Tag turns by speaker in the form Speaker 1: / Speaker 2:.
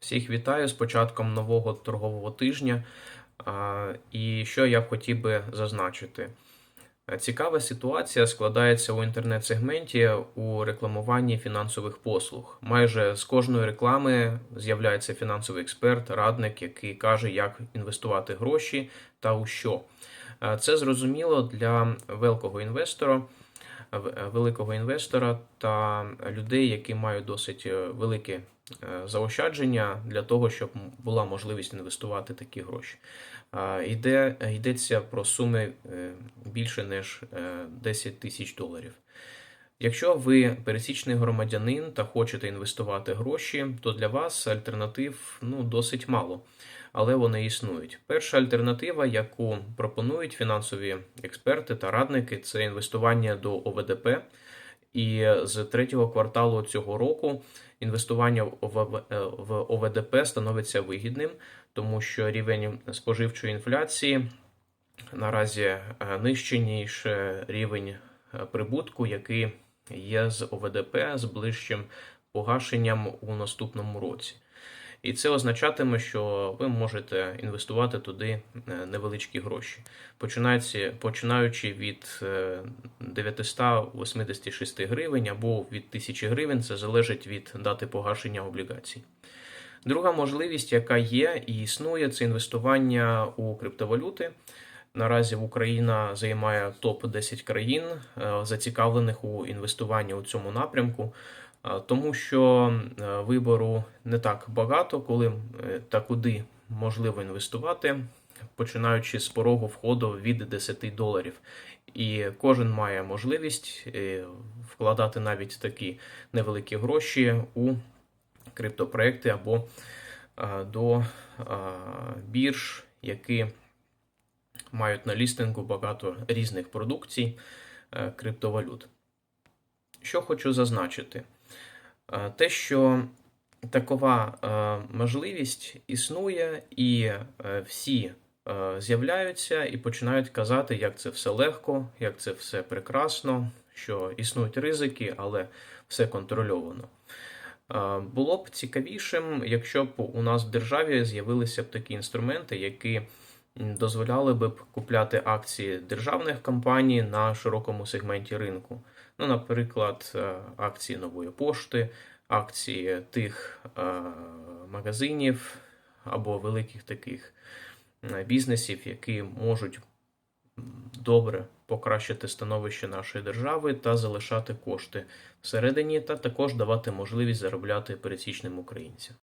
Speaker 1: Всіх вітаю з початком нового торгового тижня. І що я хотів би зазначити. Цікава ситуація складається у інтернет-сегменті у рекламуванні фінансових послуг. Майже з кожної реклами з'являється фінансовий експерт, радник, який каже, як інвестувати гроші та у що. Це зрозуміло для великого інвестора, великого інвестора та людей, які мають досить е, великі е, заощадження для того, щоб була можливість інвестувати такі гроші. Йде, йдеться про суми е, більше ніж е, 10 тисяч доларів. Якщо ви пересічний громадянин та хочете інвестувати гроші, то для вас альтернатив ну, досить мало, але вони існують. Перша альтернатива, яку пропонують фінансові експерти та радники, це інвестування до ОВДП. І з третього кварталу цього року інвестування в ОВ- в ОВДП становиться вигідним, тому що рівень споживчої інфляції наразі е, нижчий, ніж е, рівень е, прибутку, який є з ОВДП з ближчим погашенням у наступному році. І це означатиме, що ви можете інвестувати туди е, невеличкі гроші, починаючи, від е, 986 гривень або від 1000 гривень, це залежить від дати погашення облігацій. Друга можливість, яка є і існує, це інвестування у криптовалюти. Наразі Україна займає топ 10 країн, е, зацікавлених у інвестуванні у цьому напрямку, е, тому що е, вибору не так багато, коли та куди можливо інвестувати, починаючи з порогу входу від 10 доларів. І кожен має можливість вкладати навіть такі невеликі гроші у криптопроекти або до бірж, які мають на лістингу багато різних продукцій е, криптовалют. Що хочу зазначити? Е, Те, що такова е, можливість існує, і всі з'являються і починають казати, як це все легко, як це все прекрасно, що існують ризики, але все контрольовано. Було б цікавішим, якщо б у нас в державі з'явилися б такі інструменти, які дозволяли б купляти акції державних компаній на широкому сегменті ринку. Ну, наприклад, е, акції нової пошти, акції тих е, магазинів або великих таких е, бізнесів, які можуть добре покращити становище нашої держави та залишати кошти всередині, та також давати можливість заробляти пересічним українцям.